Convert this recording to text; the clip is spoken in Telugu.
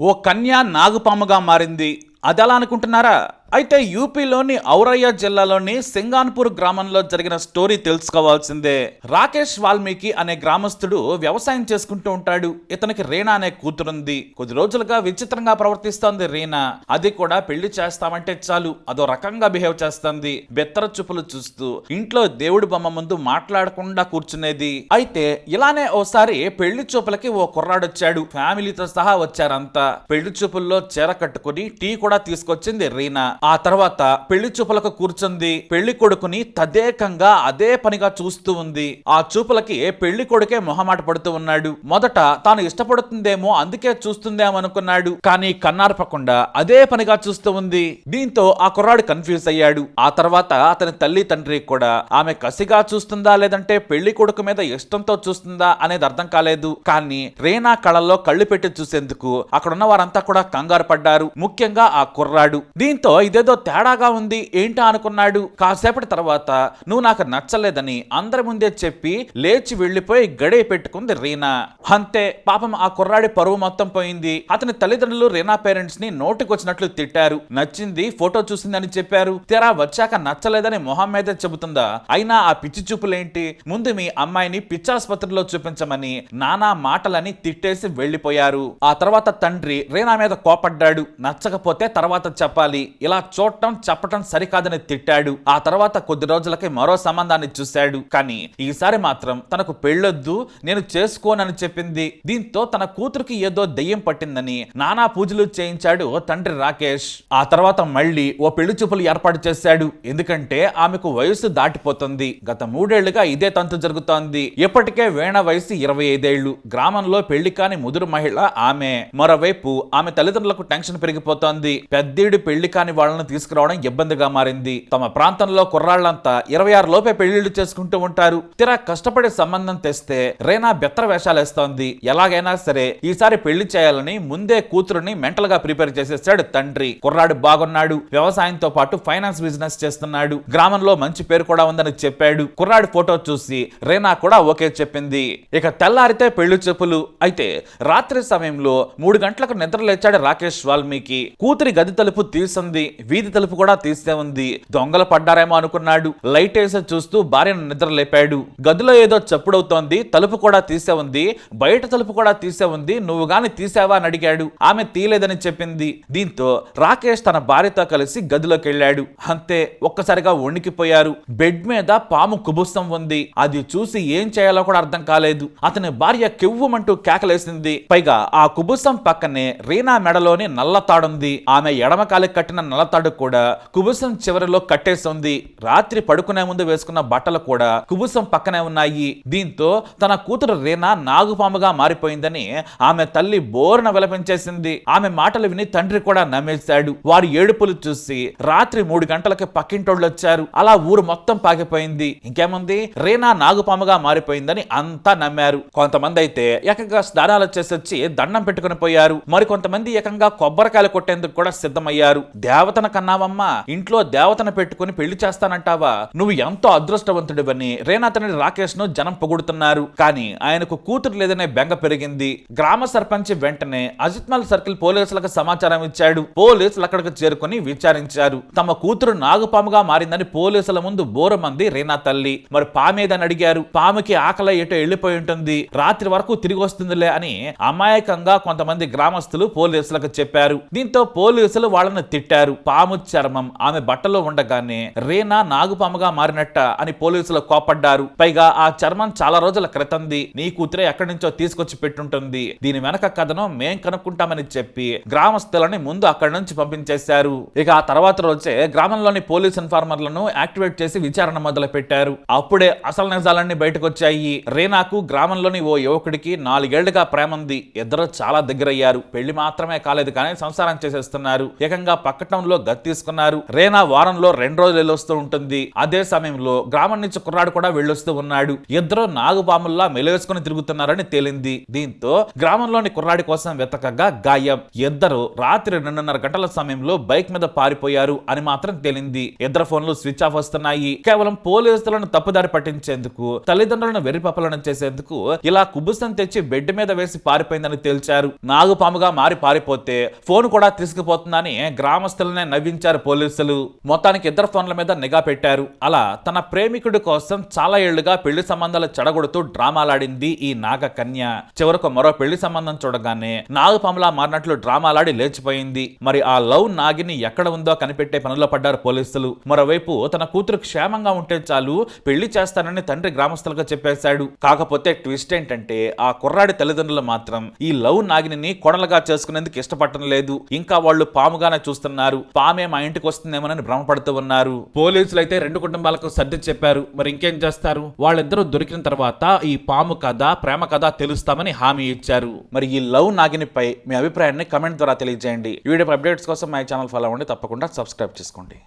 ఓ కన్య నాగుపాముగా మారింది. అది ఎలా అనుకుంటున్నారా? అయితే యూపీలోని ఔరయ్య జిల్లాలోని సింగాన్పూర్ గ్రామంలో జరిగిన స్టోరీ తెలుసుకోవాల్సిందే. రాకేష్ వాల్మీకి అనే గ్రామస్తుడు వ్యవసాయం చేసుకుంటూ ఉంటాడు. ఇతనికి రీనా అనే కూతురుంది. కొద్ది రోజులుగా విచిత్రంగా ప్రవర్తిస్తోంది రీనా అది కూడా పెళ్ళి చేస్తామంటే చాలు. అదో రకంగా బిహేవ్ చేస్తుంది. బెత్తర చూపులు చూస్తూ ఇంట్లో దేవుడి బొమ్మ ముందు మాట్లాడకుండా కూర్చునేది. అయితే ఇలానే ఓసారి పెళ్ళి చూపులకి ఓ కుర్రాడొచ్చాడు. ఫ్యామిలీతో సహా వచ్చారంతా. పెళ్ళి చూపుల్లో చీర కట్టుకుని టీ కూడా తీసుకొచ్చింది రీనా ఆ తర్వాత పెళ్ళి చూపులకు కూర్చుంది పెళ్ళి కొడుకుని తదేకంగా అదే పనిగా చూస్తూ ఉంది. ఆ చూపులకి పెళ్ళి కొడుకే మొహమాట పడుతూ ఉన్నాడు. మొదట తాను ఇష్టపడుతుందేమో అందుకే చూస్తుందేమో అనుకున్నాడు కానీ కన్నార్పకుండా అదే పనిగా చూస్తూ ఉంది. దీంతో ఆ కుర్రాడు కన్ఫ్యూజ్ అయ్యాడు. ఆ తర్వాత అతని తల్లి తండ్రి కూడా ఆమె కసిగా చూస్తుందా లేదంటే పెళ్ళి కొడుకు మీద ఇష్టంతో చూస్తుందా అనేది అర్థం కాలేదు. కానీ రేనా కళల్లో కళ్ళు పెట్టి చూసేందుకు అక్కడున్న వారంతా కూడా కంగారు పడ్డారు. ముఖ్యంగా ఆ కుర్రాడు. దీంతో ఇదేదో తేడాగా ఉంది ఏంటా అనుకున్నాడు. కాసేపటి తర్వాత నువ్వు నాకు నచ్చలేదని అందరి ముందే చెప్పి లేచి వెళ్ళిపోయి గడే పెట్టుకుంది రీనా. అంతే పాపం ఆ కుర్రాడి పరువు మొత్తం పోయింది. అతని తల్లిదండ్రులు రీనా పేరెంట్స్ని నోటికొచ్చినట్లు తిట్టారు. నచ్చింది ఫోటో చూసిందని చెప్పారు. తెరా వచ్చాక నచ్చలేదని మొహం మీద చెబుతుందా? అయినా ఆ పిచ్చి చూపులేంటి? ముందు మీ అమ్మాయిని పిచ్చాసుపత్రిలో చూపించమని నానా మాటలని తిట్టేసి వెళ్ళిపోయారు ఆ తర్వాత తండ్రి రీనా మీద కోపడ్డాడు. నచ్చకపోతే తర్వాత చెప్పాలి. ఇలా చూడటం చెప్పటం సరికాదని తిట్టాడు. ఆ తర్వాత కొద్ది రోజులకి మరో సంబంధాన్ని చూశాడు. కానీ ఈసారి మాత్రం తనకు పెళ్ళొద్దు నేను చేసుకోనని చెప్పింది. దీంతో తన కూతురికి ఏదో దెయ్యం పట్టిందని నానా పూజలు చేయించాడు తండ్రి రాకేష్. ఆ తర్వాత మళ్ళీ ఓ పెళ్ళి చూపులు ఏర్పాటు చేశాడు. ఎందుకంటే ఆమెకు వయసు దాటిపోతుంది. గత మూడేళ్ళుగా ఇదే తంతు జరుగుతోంది. ఇప్పటికే వేణ వయసు ఇరవై ఐదేళ్ళు. గ్రామంలో పెళ్ళి కాని ముదురు మహిళ ఆమె. మరోవైపు ఆమె తల్లిదండ్రులకు టెన్షన్ పెరిగిపోతోంది. పెద్దీడు పెళ్ళి కాని వాళ్ళని తీసుకురావడం ఇబ్బందిగా మారింది. తమ ప్రాంతంలో కుర్రాళ్ళంతా ఇరవై ఆరు లోపే పెళ్ళిళ్ళు చేసుకుంటూ ఉంటారు. తీరా కష్టపడి సంబంధం తెస్తే రేనా బెత్తర వేషాలేస్తోంది. ఎలాగైనా సరే ఈసారి పెళ్ళి చేయాలని ముందే కూతురుని మెంటల్గా ప్రిపేర్ చేసేసాడు తండ్రి. కుర్రాడు బాగున్నాడు. వ్యవసాయంతో పాటు ఫైనాన్స్ బిజినెస్ చేస్తున్నాడు. గ్రామంలో మంచి పేరు కూడా ఉందని చెప్పాడు. కుర్రాడి ఫోటో చూసి రేనా కూడా ఓకే చెప్పింది. ఇక తెల్లారితే పెళ్ళి చెప్పులు అయితే రాత్రి సమయంలో మూడు గంటలకు నిద్ర లేచాడు రాకేష్ వాల్మీకి. కూతురి గది తలుపు తీసింది. వీధి తలుపు కూడా తీస్తే ఉంది. దొంగలు పడ్డారేమో అనుకున్నాడు. లైట్ వేసి చూస్తూ భార్యను నిద్ర లేపాడు గదిలో ఏదో చప్పుడవుతోంది. తలుపు కూడా తీసే ఉంది. బయట తలుపు కూడా తీసే ఉంది. నువ్వు గాని తీసావా అని అడిగాడు. ఆమె తీయలేదని చెప్పింది. దీంతో రాకేష్ తన భార్యతో కలిసి గదిలోకి వెళ్ళాడు. అంతే ఒక్కసారిగా వణికిపోయారు. బెడ్ మీద పాము కుబుస్తం ఉంది. అది చూసి ఏం చేయాలో కూడా అర్థం కాలేదు. అతని భార్య కెవ్వుమంటూ కేకలేసింది. పైగా ఆ కుబుస్తం పక్కనే రీనా మెడలోని నల్ల తాడుంది. ఆమె ఎడమ కాలికి కట్టిన నల్ల తాడు కూడా కుబుసం చివరిలో కట్టేసి ఉంది రాత్రి పడుకునే ముందు వేసుకున్న బట్టలు కూడా కుబుసం పక్కనే ఉన్నాయి. దీంతో తన కూతురు రీనా నాగుపాముగా మారిపోయిందని ఆమె తల్లి బోరున విలపించేసింది. ఆమె మాటలు విని తండ్రి కూడా నమ్మేశాడు. వారి ఏడుపులు చూసి రాత్రి మూడు గంటలకి పక్కింటోళ్ళు వచ్చారు. అలా ఊరు మొత్తం పాకిపోయింది. ఇంకేముంది? రీనా నాగుపాముగా మారిపోయిందని అంతా నమ్మారు. కొంతమంది అయితే ఏకంగా స్నానాలు చేసొచ్చి దండం పెట్టుకుని పోయారు. మరి కొంతమంది ఏకంగా కొబ్బరికాయలు కొట్టేందుకు కూడా సిద్ధమయ్యారు. దేవత దేవతన కన్నావమ్మా ఇంట్లో దేవతను పెట్టుకుని పెళ్ళి చేస్తానంటావా? నువ్వు ఎంతో అదృష్టవంతుడివని రేనా రాకేష్ను జనం పొగుడుతున్నారు. కానీ ఆయనకు కూతురు లేదనే బెంగ పెరిగింది. గ్రామ సర్పంచ్ వెంటనే అజిత్మల్ సర్కిల్ పోలీసులకు సమాచారం ఇచ్చాడు. పోలీసులు అక్కడికి చేరుకుని విచారించారు. తమ కూతురు నాగుపాముగా మారిందని పోలీసుల ముందు బోరమంది రీనా తల్లి మరి పామేదని అడిగారు. పాముకి ఆకలి ఎటో వెళ్ళిపోయి ఉంటుంది? రాత్రి వరకు తిరిగి వస్తుందిలే అని అమాయకంగా కొంతమంది గ్రామస్తులు పోలీసులకు చెప్పారు. దీంతో పోలీసులు వాళ్ళని తిట్టారు. పాము చర్మం ఆమె బట్టలో ఉండగానే రీనా నాగుపాముగా మారినట్ట అని పోలీసులు కోపడ్డారు పైగా ఆ చర్మం చాలా రోజుల క్రితంది. నీ కూతురే ఎక్కడి నుంచో తీసుకొచ్చి పెట్టుంటుంది. దీని వెనక కథను మేం కనుక్కుంటామని చెప్పి గ్రామస్తులని ముందు అక్కడి నుంచి పంపించేశారు. ఇక ఆ తర్వాత రోజే గ్రామంలోని పోలీస్ ఇన్ఫార్మర్లను యాక్టివేట్ చేసి విచారణ మొదలు పెట్టారు అప్పుడే అసలు నిజాలన్నీ బయటకు వచ్చాయి రేనాకు గ్రామంలోని ఓ యువకుడికి నాలుగేళ్ళుగా ప్రేమ ఉంది ఇద్దరు చాలా దగ్గరయ్యారు. పెళ్ళి మాత్రమే కాలేదు కానీ సంసారం చేసేస్తున్నారు. ఏకంగా పక్కటంలో పాములో గతి తీసుకున్నారు. రేనా వారంలో రెండు రోజులు వెళ్ళొస్తూ ఉంటుంది. అదే సమయంలో గ్రామం నుంచి కుర్రాడు కూడా వెళ్ళొస్తూ ఉన్నాడు. ఇద్దరు నాగుపాముల్లా మెలేసుకుని తిరుగుతున్నారని తేలింది. దీంతో గ్రామంలోని కుర్రాడి కోసం వెతకగా గాయం. ఇద్దరు రాత్రి రెండున్నర గంటల సమయంలో బైక్ మీద పారిపోయారు అని మాత్రం తేలింది. ఇద్దరు ఫోన్లు స్విచ్ ఆఫ్ వస్తున్నాయి. కేవలం పోలీసులను తప్పుదారి పట్టించేందుకు తల్లిదండ్రులను వెర్రిపప్పలను చేసేందుకు ఇలా కుబుసం తెచ్చి బెడ్ మీద వేసి పారిపోయిందని తేల్చారు. నాగుపాముగా మారి పారిపోతే ఫోన్ కూడా తీసుకుపోతుందని గ్రామస్తులను నవ్వించారు పోలీసులు. మొత్తానికి ఇద్దరు ఫోన్ల మీద నిఘా పెట్టారు. అలా తన ప్రేమికుడి కోసం చాలా ఏళ్ళుగా పెళ్ళి సంబంధాలు చెడగొడుతూ డ్రామాలాడింది ఈ నాగ కన్య చివరకు మరో పెళ్ళి సంబంధం చూడగానే నాగపమలా మారినట్లు డ్రామాలాడి లేచిపోయింది. మరి ఆ లవ్ నాగిని ఎక్కడ ఉందో కనిపెట్టే పనిలో పడ్డారు పోలీసులు. మరోవైపు తన కూతురు క్షేమంగా ఉంటే చాలు పెళ్ళి చేస్తానని తండ్రి గ్రామస్తులకు చెప్పేశాడు. కాకపోతే ట్విస్ట్ ఏంటంటే ఆ కుర్రాడి తల్లిదండ్రులు మాత్రం ఈ లవ్ నాగిని కొడలుగా చేసుకునేందుకు ఇష్టపడటం లేదు. ఇంకా వాళ్ళు పాముగానే చూస్తున్నారు. పామే మా ఇంటికి వస్తుందేమోనని భ్రమపడుతూ ఉన్నారు. పోలీసులు అయితే రెండు కుటుంబాలకు సర్ది చెప్పారు. మరి ఇంకేం చేస్తారు? వాళ్ళిద్దరూ దొరికిన తర్వాత ఈ పాము కథ ప్రేమ కథ తెలుస్తామని హామీ ఇచ్చారు. మరి ఈ లవ్ నాగినిపై మీ అభిప్రాయాన్ని కమెంట్ ద్వారా తెలియజేయండి. వీడియో అప్డేట్స్ కోసం మా ఛానల్ ఫాలో అవ్వండి. తప్పకుండా సబ్స్క్రైబ్ చేసుకోండి.